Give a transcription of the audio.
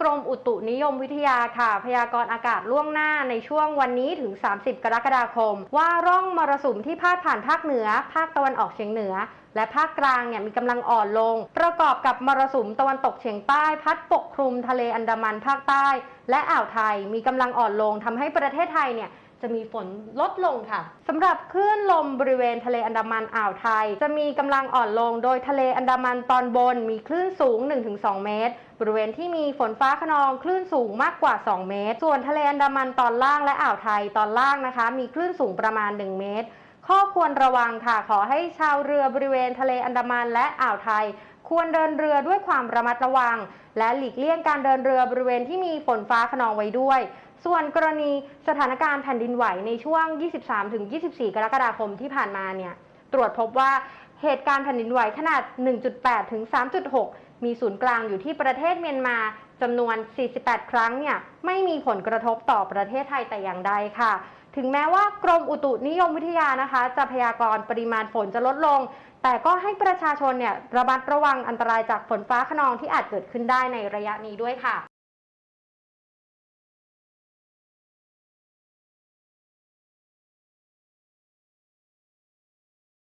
กรมอุตุนิยมวิทยาค่ะ พยากรณ์อากาศล่วงหน้าในช่วงวันนี้ถึง 30 กรกฎาคม ว่าร่องมรสุมที่พาดผ่านภาคเหนือ ภาคตะวันออกเฉียงเหนือ และภาคกลางเนี่ยมีกำลังอ่อนลง ประกอบกับมรสุมตะวันตกเฉียงใต้พัดปกคลุมทะเลอันดามันภาคใต้ และอ่าวไทยมีกำลังอ่อนลงทำให้ประเทศไทยเนี่ย จะมีฝนลดลงค่ะสำหรับคลื่นลมบริเวณทะเลอันดามันอ่าวไทย จะมีกำลังอ่อนลงโดยทะเลอันดามันตอนบน มีคลื่นสูง 1-2 เมตร บริเวณที่มีฝนฟ้าขนองคลื่นสูงมากกว่า 2 เมตร ส่วนทะเลอันดามันตอนล่างและอ่าวไทยตอนล่างนะคะ มีคลื่นสูงประมาณ 1 เมตร ข้อควรระวังค่ะ ขอให้ชาวเรือบริเวณทะเลอันดามันและอ่าวไทยควรเดินเรือด้วยความระมัดระวัง และหลีกเลี่ยงการเดินเรือบริเวณที่มีฝนฟ้าขนองไว้ด้วย ส่วนกรณีสถานการณ์แผ่นดินไหวในช่วง 23-24 กรกฎาคมที่ผ่านมาเนี่ย ตรวจพบว่าเหตุการณ์แผ่นดินไหวขนาด 1.8 ถึง 3.6 มีศูนย์กลางอยู่ที่ประเทศเมียนมาจำนวน 48 ครั้งเนี่ย ไม่มีผลกระทบต่อประเทศไทยแต่อย่างใดค่ะ ถึงแม้ว่ากรมอุตุนิยมวิทยานะคะ จะพยากรณ์ปริมาณฝนจะลดลง แต่ก็ให้ประชาชนเนี่ยระมัดระวังอันตรายจากฝนฟ้าขนองที่อาจเกิดขึ้นได้ในระยะนี้ด้วยค่ะ